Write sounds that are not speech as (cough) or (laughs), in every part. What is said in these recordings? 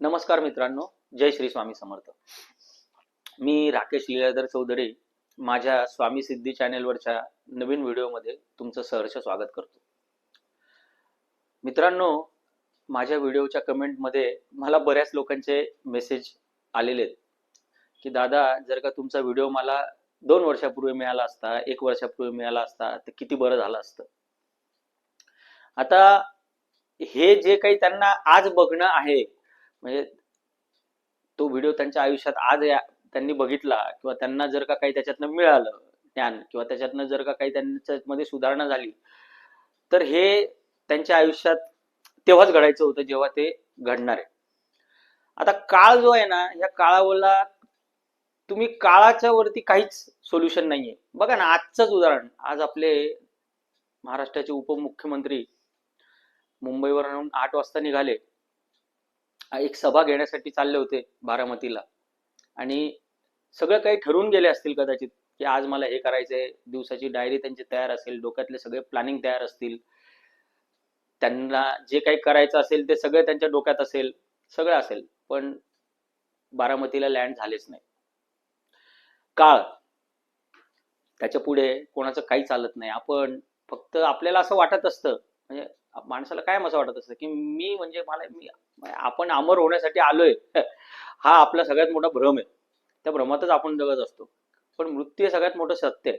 नमस्कार मित्रांनो जय श्री स्वामी समर्थ. मी राकेश लीलाधर चौधरी माझ्या स्वामी सिद्धी चॅनेलवरच्या नवीन व्हिडिओमध्ये तुमचं सहर्ष स्वागत करतो. मित्रांनो माझ्या व्हिडिओच्या कमेंटमध्ये मला बऱ्याच लोकांचे मेसेज आलेले आहेत. की दादा जर का तुमचा व्हिडिओ मला दोन वर्षापूर्वी मिळाला असता एक वर्षापूर्वी मिळाला असता तर किती बरं झालं असतं? आता हे जे काही त्यांना आज बघणं आहे म्हणजे तो व्हिडिओ त्यांच्या आयुष्यात आज या- त्यांनी बघितला किंवा त्यांना जर का काही त्याच्यातनं मिळालं ज्ञान किंवा त्याच्यातनं जर का काही त्यांच्यामध्ये सुधारणा झाली तर हे त्यांच्या आयुष्यात तेव्हाच घडायचं होतं जेव्हा ते घडणार आहे आता काळ जो आहे ना या काळावरला तुम्ही काळाच्या वरती काहीच सोल्युशन नाहीये. बघा ना आजचंच उदाहरण आज आपले महाराष्ट्राचे उपमुख्यमंत्री मुंबईवरून आठ वाजता निघाले. एक सभा घेण्यासाठी चालले होते बारामतीला. आणि सगळं काही ठरवून गेले असतील कदाचित की आज मला हे करायचंय दिवसाची डायरी त्यांची तयार असेल डोक्यातले सगळे प्लॅनिंग तयार असतील. त्यांना जे काही करायचं असेल ते सगळं त्यांच्या डोक्यात असेल सगळं असेल पण बारामतीला लँड झालेच नाही. काळ. त्याच्या पुढे कोणाचं काही चालत नाही. आपण फक्त आपल्याला असं वाटत असतं म्हणजे माणसाला काय असं वाटत असतं की मी म्हणजे मला मी आपण अमर होण्यासाठी आलोय. (laughs) हा आपला सगळ्यात मोठा भ्रम आहे. त्या भ्रमातच आपण जगत असतो. पण मृत्यू हे सगळ्यात मोठं सत्य आहे.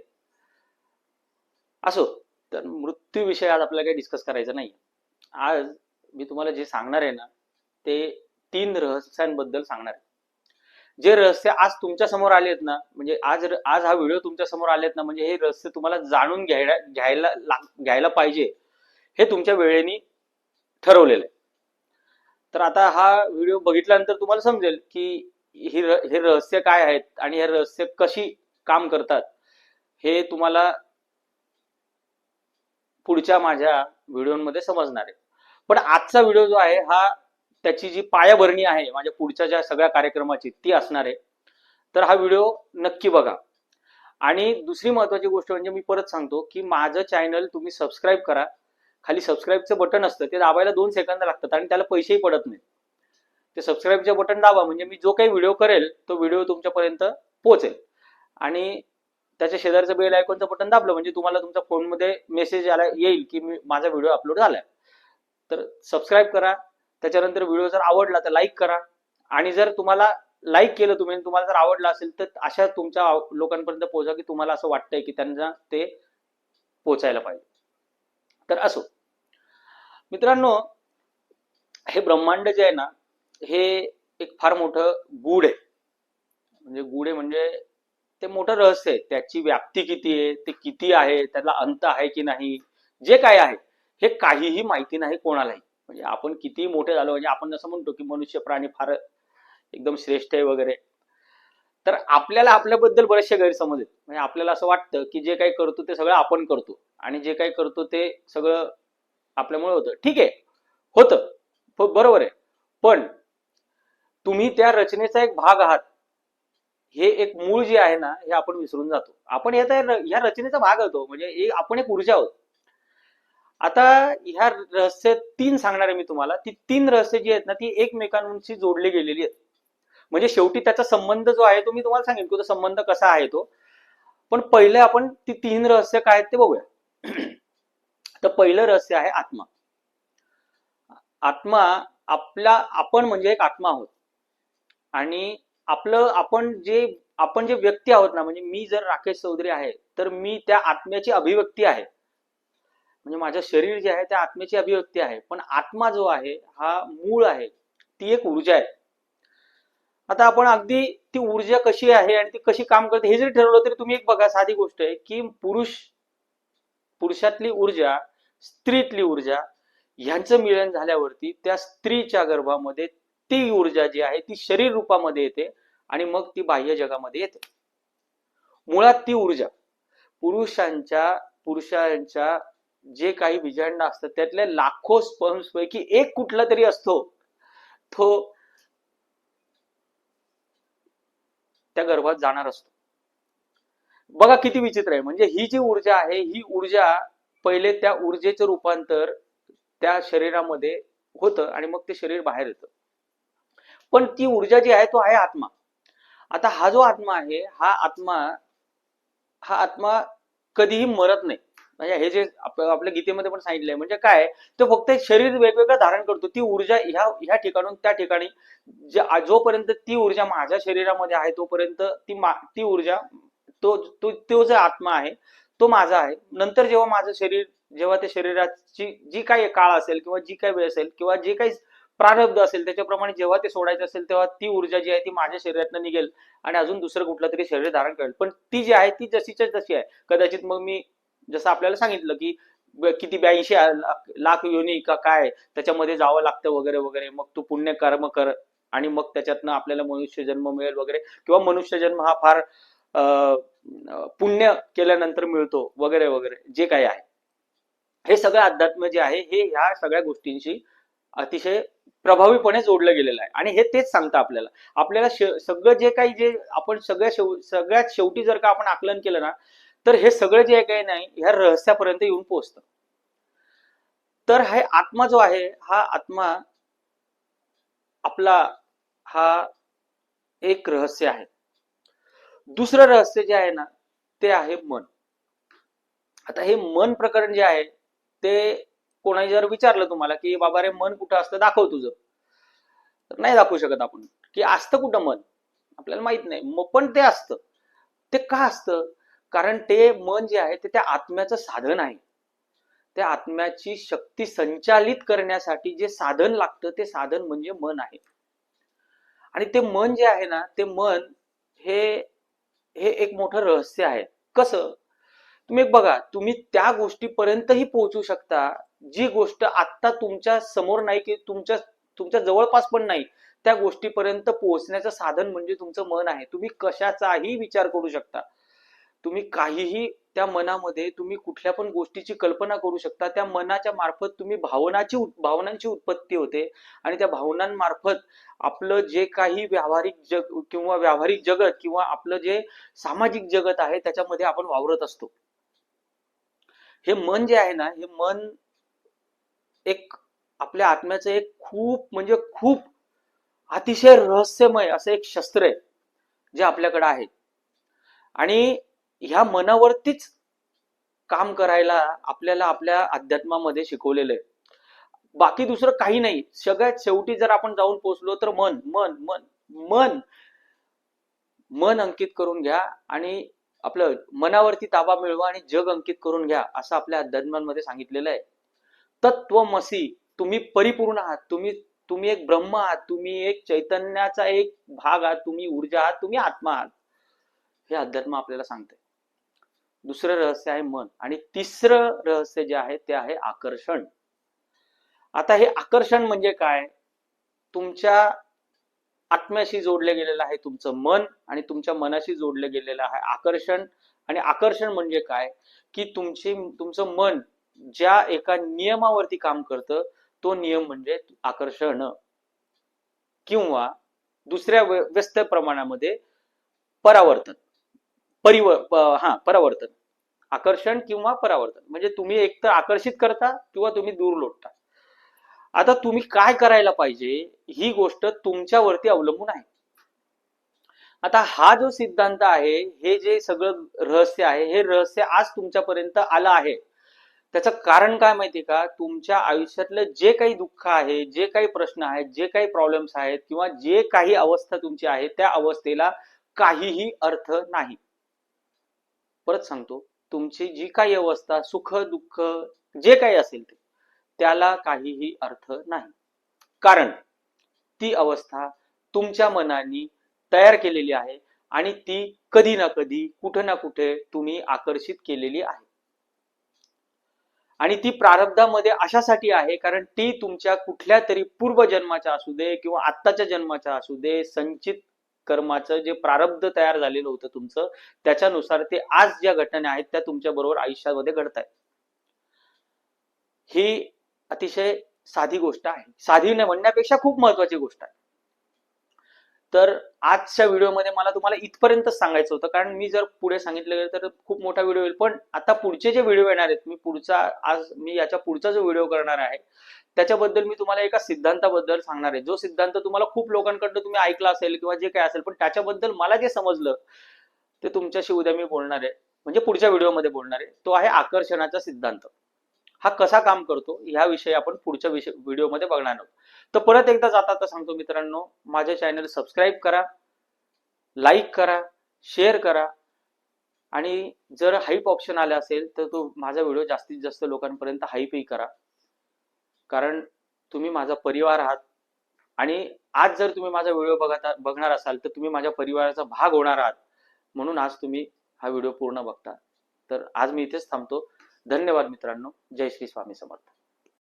असो तर मृत्यू विषय आज आपल्याला काही डिस्कस करायचं नाही आज मी तुम्हाला जे सांगणार आहे ना ते तीन रहस्यांबद्दल सांगणार आहे. जे रहस्य आज तुमच्यासमोर आले आहेत ना म्हणजे आज आज हा व्हिडिओ तुमच्यासमोर आलेत ना म्हणजे हे रहस्य तुम्हाला जाणून घ्यायला घ्यायला घ्यायला पाहिजे. हे तुमच्या वेळेने ठरवलेलं आहे. तर आता हा व्हिडिओ बघितल्यानंतर तुम्हाला समजेल की ही र- हे रहस्य काय आहेत आणि हे रहस्य कशी काम करतात हे तुम्हाला पुढच्या माझ्या व्हिडिओमध्ये समजणार आहे. पण आजचा व्हिडिओ जो आहे हा त्याची जी पायाभरणी आहे माझ्या पुढच्या ज्या सगळ्या कार्यक्रमाची ती असणार आहे. तर हा व्हिडिओ नक्की बघा. आणि दुसरी महत्वाची गोष्ट म्हणजे मी परत सांगतो की माझं चॅनल तुम्ही सबस्क्राईब करा. खाली सबस्क्राईबचं बटन असतं ते दाबायला दोन सेकंद लागतात आणि त्याला पैसेही पडत नाही ते सबस्क्राईबचे बटन दाबा म्हणजे मी जो काही व्हिडिओ करेल तो व्हिडिओ तुमच्यापर्यंत पोहोचेल. आणि त्याच्या शेजारचं बेल आयकॉनचं बटन दाबलं म्हणजे तुम्हाला तुमच्या फोनमध्ये मेसेज आला येईल की मी माझा व्हिडिओ अपलोड झालाय. तर सबस्क्राईब करा त्याच्यानंतर व्हिडिओ जर आवडला तर लाईक करा. आणि जर तुम्हाला लाईक केलं तुम्ही तुम्हाला जर आवडला असेल तर अशा तुमच्या लोकांपर्यंत पोहोचा की तुम्हाला असं वाटतंय की त्यांना ते पोचायला पाहिजे. तर असो. मित्रांनो हे ब्रह्मांड जे आहे ना हे एक फार मोठं गूढ आहे. म्हणजे गूढ आहे म्हणजे ते मोठं रहस्य आहे. त्याची व्याप्ती किती आहे ते किती आहे त्याला अंत आहे की नाही जे काय आहे हे काहीही माहिती नाही कोणालाही. म्हणजे आपण किती मोठे झालो म्हणजे आपण जसं म्हणतो की मनुष्य प्राणी फार एकदम श्रेष्ठ आहे वगैरे. तर आपल्याला आपल्याबद्दल बरेचसे गैरसमज आहेत. म्हणजे आपल्याला असं वाटतं की जे काही करतो ते सगळं आपण करतो आणि जे काही करतो ते सगळं आपल्यामुळे होतं. ठीक आहे. होतं. बरोबर आहे. पण तुम्ही त्या रचनेचा एक भाग आहात. हे एक मूळ जे आहे ना हे आपण विसरून जातो. आपण या रचनेचा भाग होतो. म्हणजे आपण एक ऊर्जा आहोत. आता ह्या रहस्य तीन सांगणार आहे मी तुम्हाला. ती तीन रहस्य जी आहेत ना ती एकमेकांशी जोडली गेलेली आहेत. म्हणजे शेवटी त्याचा संबंध जो आहे तो मी तुम्हाला सांगेन की तो संबंध कसा आहे तो. पण पहिले आपण ती तीन रहस्य काय आहेत ते बघूया. (clears throat) तर पहिलं रहस्य आहे आत्मा. आत्मा आपला आपण म्हणजे एक आत्मा आहोत. आणि आपलं आपण जे आपण जे व्यक्ती आहोत ना म्हणजे मी जर राकेश चौधरी आहे तर मी त्या आत्म्याची अभिव्यक्ती आहे. म्हणजे माझं शरीर जे आहे त्या आत्म्याची अभिव्यक्ती आहे. पण आत्मा जो आहे हा मूळ आहे ती एक ऊर्जा आहे. आता आपण अगदी ती ऊर्जा कशी आहे आणि ती कशी काम करते हे जरी ठरवलं तरी तुम्ही एक बघा साधी गोष्ट आहे की पुरुष पुरुषातली ऊर्जा स्त्रीतली ऊर्जा ह्यांचं मिलन झाल्यावरती त्या स्त्रीच्या गर्भामध्ये ती ऊर्जा जी आहे ती शरीर रूपामध्ये येते आणि मग ती बाह्य जगामध्ये येते. मुळात ती ऊर्जा पुरुषांच्या पुरुषांच्या जे काही विजांड असतात त्यातल्या लाखो स्पर्म्स पैकी एक कुठला तरी असतो. तो त्या गर्भात जाणार असतो. बघा किती विचित्र आहे. म्हणजे ही जी ऊर्जा आहे ही ऊर्जा पहिले त्या ऊर्जेचं रूपांतर त्या शरीरामध्ये होतं आणि मग ते शरीर बाहेर येतं. पण ती ऊर्जा जी आहे तो आहे आत्मा. आता हा जो आत्मा आहे हा आत्मा हा आत्मा कधीही मरत नाही. म्हणजे हे जे आपल्या गीतेमध्ये पण सांगितलंय. म्हणजे काय? ते फक्त शरीर वेगवेगळं धारण करतो. ती ऊर्जा ह्या ह्या ठिकाणून त्या ठिकाणी जोपर्यंत ती ऊर्जा माझ्या शरीरामध्ये आहे तोपर्यंत ती ती ऊर्जा तो तो तो जो आत्मा आहे तो माझा आहे. नंतर जेव्हा माझं शरीर जेव्हा त्या शरीराची जी काही काळ असेल किंवा जी काही वेळ असेल किंवा जे काही प्रारब्ध असेल त्याच्याप्रमाणे जेव्हा ते सोडायचं असेल तेव्हा ती ऊर्जा जी आहे ती माझ्या शरीरातनं निघेल आणि अजून दुसरं कुठलं तरी शरीर धारण करेल. पण ती जी आहे ती जशीच्या तशी आहे. कदाचित मग मी जसं आपल्याला सांगितलं की किती ब्याऐंशी लाख- योनी का काय त्याच्यामध्ये जावं लागतं वगैरे वगैरे. मग तू पुण्य कर्म कर आणि मग त्याच्यातनं आपल्याला मनुष्य जन्म मिळेल वगैरे. किंवा मनुष्य जन्म हा फार पुण्य केल्यानंतर मिळतो वगैरे वगैरे. जे काही आहे. हे सगळं अध्यात्म जे आहे हे ह्या सगळ्या गोष्टींशी अतिशय प्रभावीपणे जोडलं गेलेलं आहे. आणि हे तेच सांगतं आपल्याला. आपल्याला सगळं जे काही जे आपण सगळ्या शेव सगळ्यात शेवटी जर का आपण आकलन केलं ना तर हे सगळं जे काही नाही ह्या रहस्यापर्यंत येऊन पोहोचतं. तर हा आत्मा जो आहे हा आत्मा आपला हा एक रहस्य आहे. दुसरं रहस्य जे आहे ना ते आहे मन. आता हे मन प्रकरण जे आहे ते कोणाही जर विचारलं तुम्हाला की बाबा रे मन कुठं असतं? दाखव तुझं. तर नाही दाखवू शकत आपण. की असतं कुठं मन? आपल्याला माहीत नाही. मग पण ते असतं. ते का असतं? कारण ते मन जे आहे ते त्या आत्म्याचं साधन आहे. त्या आत्म्याची शक्ती संचालित करण्यासाठी जे साधन लागतं ते साधन म्हणजे मन आहे. आणि ते मन जे आहे ना ते मन हे हे एक मोठं रहस्य आहे. कसं? तुम्ही एक बघा तुम्ही त्या गोष्टीपर्यंतही पोहोचू शकता जी गोष्ट आत्ता तुमच्यासमोर नाही की तुमच्या तुमच्या जवळपास पण नाही त्या गोष्टीपर्यंत पोहोचण्याचं साधन म्हणजे तुमचं मन आहे. तुम्ही कशाचाही विचार करू शकता. तुम्ही काहीही त्या मनामध्ये तुम्ही कुठल्या पण गोष्टीची कल्पना करू शकता. त्या मनाच्या मार्फत तुम्ही भावनाची भावनांची उत्पत्ती होते. आणि त्या भावनांमार्फत आपलं जे काही व्यावहारिक जग किंवा व्यावहारिक जगत किंवा आपलं जे सामाजिक जगत आहे त्याच्यामध्ये आपण वावरत असतो. हे मन जे आहे ना हे मन एक आपल्या आत्म्याचं एक खूप म्हणजे खूप अतिशय रहस्यमय असं एक शस्त्र आहे जे आपल्याकडे आहे. आणि ह्या मनावरतीच काम करायला आपल्याला आपल्या अध्यात्मामध्ये शिकवलेलं आहे. बाकी दुसरं काही नाही. सगळ्यात शेवटी जर आपण जाऊन पोहोचलो तर मन मन मन मन. मन अंकित करून घ्या आणि आपलं मनावरती ताबा मिळवा आणि जग अंकित करून घ्या असं आपल्या अध्यात्मांमध्ये सांगितलेलं आहे. तत्वमसी तुम्ही परिपूर्ण आहात. तुम्ही तुम्ही एक ब्रह्म आहात. तुम्ही एक चैतन्याचा एक भाग आहात. तुम्ही ऊर्जा आहात. तुम्ही आत्मा आहात. हे अध्यात्म आपल्याला सांगते दुसरं रहस्य आहे मन. आणि तिसरं रहस्य जे आहे ते आहे आकर्षण. आता हे आकर्षण म्हणजे काय? तुमच्या आत्म्याशी जोडले गेलेलं आहे तुमचं मन आणि तुमच्या मनाशी जोडले गेलेलं आहे आकर्षण. आणि आकर्षण म्हणजे काय? की तुमची तुमचं मन ज्या एका नियमावरती काम करतं तो नियम म्हणजे आकर्षण. किंवा दुसऱ्या व्य- व्यस्त प्रमाणामध्ये परावर्तन. परिव हा परावर्तन. आकर्षण किंवा परावर्तन. म्हणजे तुम्ही एकतर आकर्षित करता किंवा तुम्ही दूर लोटता. आता तुम्ही काय करायला पाहिजे? ही गोष्ट तुमच्यावरती अवलंबून आहे. आता हा जो सिद्धांत आहे हे जे सगळं रहस्य आहे हे रहस्य आज तुमच्यापर्यंत आलं आहे. त्याचं कारण काय माहितीये का? तुमच्या आयुष्यातलं जे काही दुःख आहे जे काही प्रश्न आहेत जे काही प्रॉब्लेम्स आहेत किंवा जे काही अवस्था तुमची आहे त्या अवस्थेला काहीही अर्थ नाही. परत सांगतो तुमची जी काही अवस्था सुख दुःख जे काही असेल ते त्याला काहीही अर्थ नाही. कारण ती अवस्था तुमच्या मनाने तयार केलेली आहे आणि ती कधी ना कधी कुठे ना कुठे तुम्ही आकर्षित केलेली आहे. आणि ती प्रारब्धामध्ये अशासाठी आहे कारण ती तुमच्या कुठल्या तरी पूर्वजन्माच्या असू दे किंवा आत्ताच्या जन्माच्या असू दे संचित कर्माचं जे प्रारब्ध तयार झालेलं होतं तुमचं त्याच्यानुसार ते आज ज्या घटना आहेत त्या तुमच्या बरोबर आयुष्यामध्ये घडत आहेत ही अतिशय साधी गोष्ट आहे. साधी म्हणण्यापेक्षा खूप महत्वाची गोष्ट आहे. तर आजच्या व्हिडिओमध्ये मला तुम्हाला इथपर्यंत सांगायचं होतं कारण मी जर पुढे सांगितलं गेलं तर खूप मोठा व्हिडिओ होईल पण आता पुढचे जे व्हिडिओ येणार आहेत मी पुढचा आज मी याच्या पुढचा जो व्हिडिओ करणार आहे त्याच्याबद्दल मी तुम्हाला एका सिद्धांताबद्दल सांगणार आहे. जो सिद्धांत तुम्हाला खूप लोकांकडनं तुम्ही ऐकला असेल किंवा जे काय असेल पण त्याच्याबद्दल मला जे समजलं ते तुमच्याशी उद्या मी बोलणार आहे. म्हणजे पुढच्या व्हिडिओमध्ये बोलणार आहे. तो आहे आकर्षणाचा सिद्धांत. हा कसा काम करतो ह्याविषयी आपण पुढच्या विषय व्हिडिओमध्ये बघणार आहोत. तर परत एकदा जाता तर सांगतो मित्रांनो माझ्या चॅनल सबस्क्राईब करा लाईक करा शेअर करा. आणि जर हाईप ऑप्शन आला असेल तर तो माझा व्हिडिओ जास्तीत जास्त लोकांपर्यंत हाईपही करा. कारण तुम्ही माझा परिवार आहात. आणि आज जर तुम्ही माझा व्हिडिओ बघत बघणार असाल तर तुम्ही माझ्या परिवाराचा भाग होणार आहात. म्हणून आज तुम्ही हा व्हिडिओ पूर्ण बघता. तर आज मी इथेच थांबतो. धन्यवाद मित्रांनो. जय श्री स्वामी समर्थ.